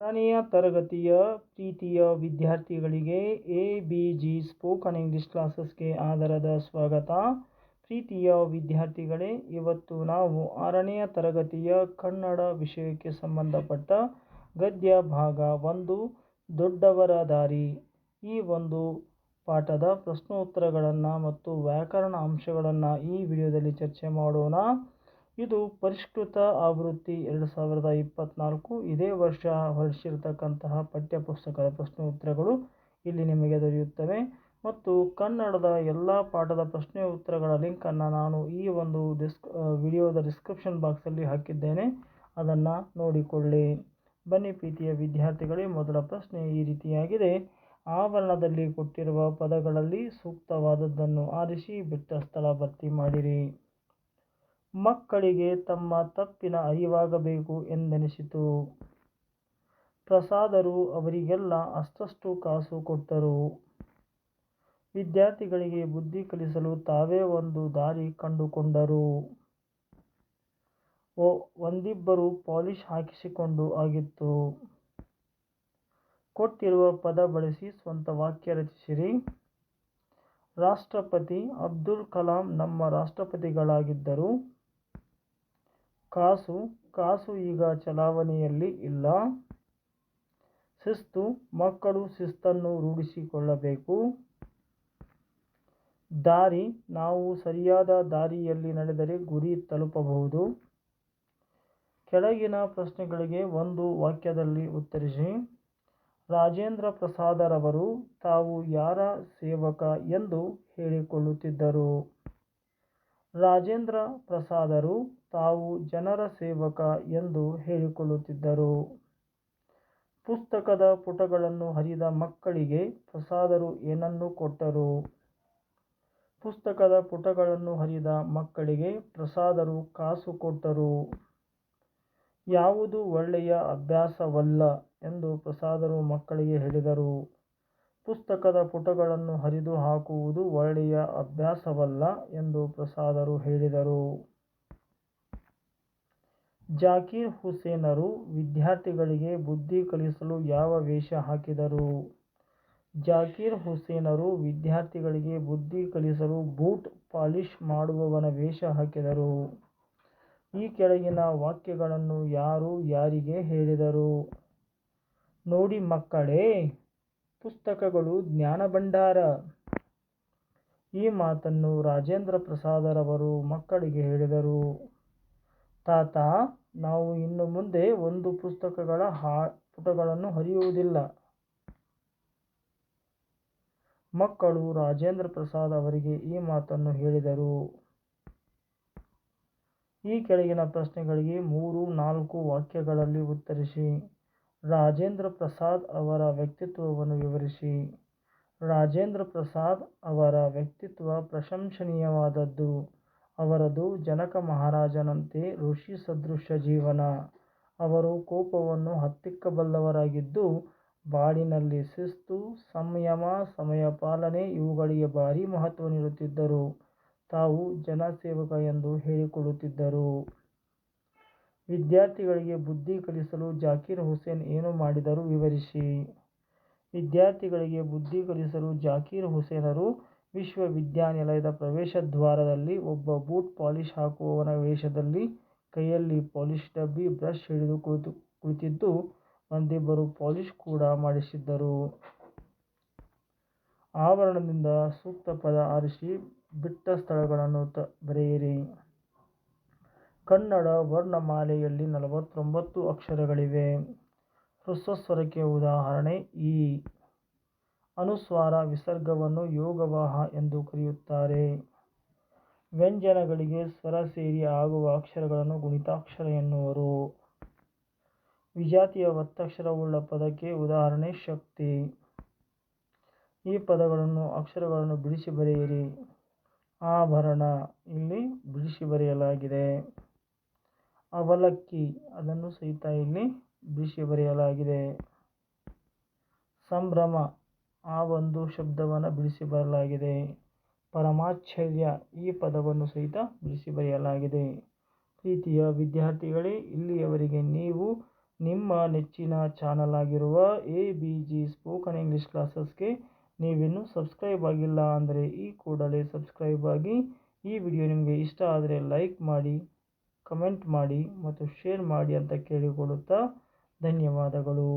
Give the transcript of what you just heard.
ಆರನೆಯ ತರಗತಿಯ ಪ್ರೀತಿಯ ವಿದ್ಯಾರ್ಥಿಗಳಿಗೆ A B G spoken English ಕ್ಲಾಸಸ್ಗೆ ಆಧಾರದ ಸ್ವಾಗತ. ಪ್ರೀತಿಯ ವಿದ್ಯಾರ್ಥಿಗಳೇ, ಇವತ್ತು ನಾವು ಆರನೆಯ ತರಗತಿಯ ಕನ್ನಡ ವಿಷಯಕ್ಕೆ ಸಂಬಂಧಪಟ್ಟ ಗದ್ಯ ಭಾಗ ಒಂದು, ದೊಡ್ಡವರ ದಾರಿ. ಈ ಒಂದು ಪಾಠದ ಪ್ರಶ್ನೋತ್ತರಗಳನ್ನು ಮತ್ತು ವ್ಯಾಕರಣ ಅಂಶಗಳನ್ನು ಈ ವಿಡಿಯೋದಲ್ಲಿ ಚರ್ಚೆ ಮಾಡೋಣ. ಇದು ಪರಿಷ್ಕೃತ ಆವೃತ್ತಿ ಎರಡು ಸಾವಿರದ ಇಪ್ಪತ್ತ್ನಾಲ್ಕು ಇದೇ ವರ್ಷ ಹೊರಡಿಸಿರ್ತಕ್ಕಂತಹ ಪಠ್ಯಪುಸ್ತಕದ ಪ್ರಶ್ನೋತ್ತರಗಳು ಇಲ್ಲಿ ನಿಮಗೆ ದೊರೆಯುತ್ತವೆ. ಮತ್ತು ಕನ್ನಡದ ಎಲ್ಲ ಪಾಠದ ಪ್ರಶ್ನೆ ಉತ್ತರಗಳ ಲಿಂಕನ್ನು ನಾನು ಈ ಒಂದು ಡಿಸ್ಕ್ ವಿಡಿಯೋದ ಡಿಸ್ಕ್ರಿಪ್ಷನ್ ಬಾಕ್ಸಲ್ಲಿ ಹಾಕಿದ್ದೇನೆ. ಅದನ್ನು ನೋಡಿಕೊಳ್ಳಿ. ಬನ್ನಿ ಪ್ರೀತಿಯ ವಿದ್ಯಾರ್ಥಿಗಳೇ, ಮೊದಲ ಪ್ರಶ್ನೆ ಈ ರೀತಿಯಾಗಿದೆ. ಆವರಣದಲ್ಲಿ ಕೊಟ್ಟಿರುವ ಪದಗಳಲ್ಲಿ ಸೂಕ್ತವಾದದ್ದನ್ನು ಆರಿಸಿ, ಬಿಟ್ಟ ಸ್ಥಳ ಭರ್ತಿ ಮಾಡಿರಿ. ಮಕ್ಕಳಿಗೆ ತಮ್ಮ ತಪ್ಪಿನ ಅರಿವಾಗಬೇಕು ಎಂದೆನಿಸಿತು. ಪ್ರಸಾದರು ಅವರಿಗೆಲ್ಲ ಅಷ್ಟಷ್ಟು ಕಾಸು ಕೊಟ್ಟರು. ವಿದ್ಯಾರ್ಥಿಗಳಿಗೆ ಬುದ್ಧಿ ಕಲಿಸಲು ತಾವೇ ಒಂದು ದಾರಿ ಕಂಡುಕೊಂಡರು. ಒಂದಿಬ್ಬರು ಪಾಲಿಶ್ ಹಾಕಿಸಿಕೊಂಡು ಆಗಿತ್ತು. ಕೊಟ್ಟಿರುವ ಪದ ಬಳಸಿ ಸ್ವಂತ ವಾಕ್ಯ ರಚಿಸಿರಿ. ರಾಷ್ಟ್ರಪತಿ ಅಬ್ದುಲ್ ಕಲಾಂ ನಮ್ಮ ರಾಷ್ಟ್ರಪತಿಗಳಾಗಿದ್ದರು. ಕಾಸು ಕಾಸು ಈಗ ಚಲಾವಣೆಯಲ್ಲಿ ಇಲ್ಲ. ಶಿಸ್ತು, ಮಕ್ಕಳು ಶಿಸ್ತನ್ನು ರೂಢಿಸಿಕೊಳ್ಳಬೇಕು. ದಾರಿ, ನಾವು ಸರಿಯಾದ ದಾರಿಯಲ್ಲಿ ನಡೆದರೆ ಗುರಿ ತಲುಪಬಹುದು. ಕೆಳಗಿನ ಪ್ರಶ್ನೆಗಳಿಗೆ ಒಂದು ವಾಕ್ಯದಲ್ಲಿ ಉತ್ತರಿಸಿ. ರಾಜೇಂದ್ರ ಪ್ರಸಾದರವರು ತಾವು ಯಾರ ಸೇವಕ ಎಂದು ಹೇಳಿಕೊಳ್ಳುತ್ತಿದ್ದರು? ರಾಜೇಂದ್ರ ಪ್ರಸಾದರು ತಾವು ಜನರ ಸೇವಕ ಎಂದು ಹೇಳಿಕೊಳ್ಳುತ್ತಿದ್ದರು. ಪುಸ್ತಕದ ಪುಟಗಳನ್ನು ಹರಿದ ಮಕ್ಕಳಿಗೆ ಪ್ರಸಾದರು ಏನನ್ನು ಕೊಟ್ಟರು? ಪುಸ್ತಕದ ಪುಟಗಳನ್ನು ಹರಿದ ಮಕ್ಕಳಿಗೆ ಪ್ರಸಾದರು ಕಾಸು ಕೊಟ್ಟರು. ಯಾವುದು ಒಳ್ಳೆಯ ಅಭ್ಯಾಸವಲ್ಲ ಎಂದು ಪ್ರಸಾದರು ಮಕ್ಕಳಿಗೆ ಹೇಳಿದರು. ಪುಸ್ತಕದ ಪುಟಗಳನ್ನು ಹರಿದು ಹಾಕುವುದು ಒಳ್ಳೆಯ ಅಭ್ಯಾಸವಲ್ಲ ಎಂದು ಪ್ರಸಾದರು ಹೇಳಿದರು. ಜಾಕೀರ್ ಹುಸೇನರು ವಿದ್ಯಾರ್ಥಿಗಳಿಗೆ ಬುದ್ಧಿ ಕಲಿಸಲು ಯಾವ ವೇಷ ಹಾಕಿದರು? ಜಾಕೀರ್ ಹುಸೇನರು ವಿದ್ಯಾರ್ಥಿಗಳಿಗೆ ಬುದ್ಧಿ ಕಲಿಸಲು ಬೂಟ್ ಪಾಲಿಶ್ ಮಾಡುವವನ ವೇಷ ಹಾಕಿದರು. ಈ ಕೆಳಗಿನ ವಾಕ್ಯಗಳನ್ನು ಯಾರು ಯಾರಿಗೆ ಹೇಳಿದರು? ನೋಡಿ ಮಕ್ಕಳೇ ಪುಸ್ತಕಗಳು ಜ್ಞಾನ ಭಂಡಾರ. ಈ ಮಾತನ್ನು ರಾಜೇಂದ್ರ ಪ್ರಸಾದರವರು ಮಕ್ಕಳಿಗೆ ಹೇಳಿದರು. ತಾತ, ನಾವು ಇನ್ನು ಮುಂದೆ ಒಂದು ಪುಸ್ತಕಗಳ ಹಾ, ಪುಟಗಳನ್ನು ಹರಿಯುವುದಿಲ್ಲ. ಮಕ್ಕಳು ರಾಜೇಂದ್ರ ಪ್ರಸಾದ್ ಅವರಿಗೆ ಈ ಮಾತನ್ನು ಹೇಳಿದರು. ಈ ಕೆಳಗಿನ ಪ್ರಶ್ನೆಗಳಿಗೆ ಮೂರು ನಾಲ್ಕು ವಾಕ್ಯಗಳಲ್ಲಿ ಉತ್ತರಿಸಿ. ರಾಜೇಂದ್ರ ಪ್ರಸಾದ್ ಅವರ ವ್ಯಕ್ತಿತ್ವವನ್ನು ವಿವರಿಸಿ. ರಾಜೇಂದ್ರ ಪ್ರಸಾದ್ ಅವರ ವ್ಯಕ್ತಿತ್ವ ಪ್ರಶಂಸನೀಯವಾದದ್ದು. ಅವರದು ಜನಕ ಮಹಾರಾಜನಂತೆ ಋಷಿ ಸದೃಶ ಜೀವನ. ಅವರು ಕೋಪವನ್ನು ಹತ್ತಿಕ್ಕಬಲ್ಲವರಾಗಿದ್ದು, ಬಾಳಿನಲ್ಲಿ ಶಿಸ್ತು, ಸಂಯಮ, ಸಮಯ ಪಾಲನೆ ಇವುಗಳಿಗೆ ಭಾರೀ ಮಹತ್ವ ನೀಡುತ್ತಿದ್ದರು. ತಾವು ಜನಸೇವಕ ಎಂದು ಹೇಳಿಕೊಳ್ಳುತ್ತಿದ್ದರು ವಿದ್ಯಾರ್ಥಿಗಳಿಗೆ ಬುದ್ಧಿ ಕಲಿಸಲು ಜಾಕೀರ್ ಹುಸೇನ್ ಏನು ಮಾಡಿದರು ವಿವರಿಸಿ. ವಿದ್ಯಾರ್ಥಿಗಳಿಗೆ ಬುದ್ಧಿ ಕಲಿಸಲು ಜಾಕೀರ್ ಹುಸೇನರು ವಿಶ್ವವಿದ್ಯಾನಿಲಯದ ಪ್ರವೇಶದ್ವಾರದಲ್ಲಿ ಒಬ್ಬ ಬೂಟ್ ಪಾಲಿಶ್ ಹಾಕುವವನ ವೇಷದಲ್ಲಿ ಕೈಯಲ್ಲಿ ಪಾಲಿಶ್ ಡಬ್ಬಿ ಬ್ರಷ್ ಹಿಡಿದು ಕುಳಿತು, ಕುಳಿತಿದ್ದು ಒಂದಿಬ್ಬರು ಪಾಲಿಶ್ ಕೂಡ ಮಾಡಿಸಿದ್ದರು. ಆವರಣದಿಂದ ಸೂಕ್ತ ಪದ ಆರಿಸಿ ಬಿಟ್ಟ ಸ್ಥಳಗಳನ್ನು ಬರೆಯಿರಿ. ಕನ್ನಡ ವರ್ಣಮಾಲೆಯಲ್ಲಿ ನಲವತ್ತೊಂಬತ್ತು ಅಕ್ಷರಗಳಿವೆ. ಹ್ರಸ್ವಸ್ವರಕ್ಕೆ ಉದಾಹರಣೆ ಈ ಅನುಸ್ವಾರ ವಿಸರ್ಗವನ್ನು ಯೋಗವಾಹ ಎಂದು ಕರೆಯುತ್ತಾರೆ. ವ್ಯಂಜನಗಳಿಗೆ ಸ್ವರ ಸೇರಿ ಆಗುವ ಅಕ್ಷರಗಳನ್ನು ಗುಣಿತಾಕ್ಷರ ಎನ್ನುವರು. ವಿಜಾತಿಯ ಒತ್ತಕ್ಷರವುಳ್ಳ ಪದಕ್ಕೆ ಉದಾಹರಣೆ ಶಕ್ತಿ. ಈ ಪದಗಳನ್ನು ಅಕ್ಷರಗಳನ್ನು ಬಿಡಿಸಿ ಬರೆಯಿರಿ. ಆಭರಣ ಇಲ್ಲಿ ಬಿಡಿಸಿ ಬರೆಯಲಾಗಿದೆ. ಅವಲಕ್ಕಿ. ಅದನ್ನು ಸಹಿತ ಇಲ್ಲಿ ಬಿಡಿಸಿ ಬರೆಯಲಾಗಿದೆ. ಸಂಭ್ರಮ. ಆ ಒಂದು ಶಬ್ದವನ್ನು ಬಿಡಿಸಿ ಬರಲಾಗಿದೆ ಪರಮಾಶ್ಚರ್ಯ. ಈ ಪದವನ್ನು ಸಹಿತ ಬಿಡಿಸಿ ಬರೆಯಲಾಗಿದೆ. ಪ್ರೀತಿಯ ವಿದ್ಯಾರ್ಥಿಗಳೇ, ಇಲ್ಲಿಯವರೆಗೆ ನೀವು ನಿಮ್ಮ ನೆಚ್ಚಿನ ಚಾನಲ್ ಆಗಿರುವ A B G spoken English ಕ್ಲಾಸಸ್ಗೆ ನೀವಿನ್ನೂ ಸಬ್ಸ್ಕ್ರೈಬ್ ಆಗಿಲ್ಲ ಅಂದರೆ ಈ ಕೂಡಲೇ ಸಬ್ಸ್ಕ್ರೈಬ್ ಆಗಿ ಈ ವಿಡಿಯೋ ನಿಮಗೆ ಇಷ್ಟ ಆದರೆ ಲೈಕ್ ಮಾಡಿ. ಕಮೆಂಟ್ ಮಾಡಿ ಮತ್ತು ಶೇರ್ ಮಾಡಿ ಅಂತ ಕೇಳಿಕೊಳ್ಳುತ್ತಾ ಧನ್ಯವಾದಗಳು.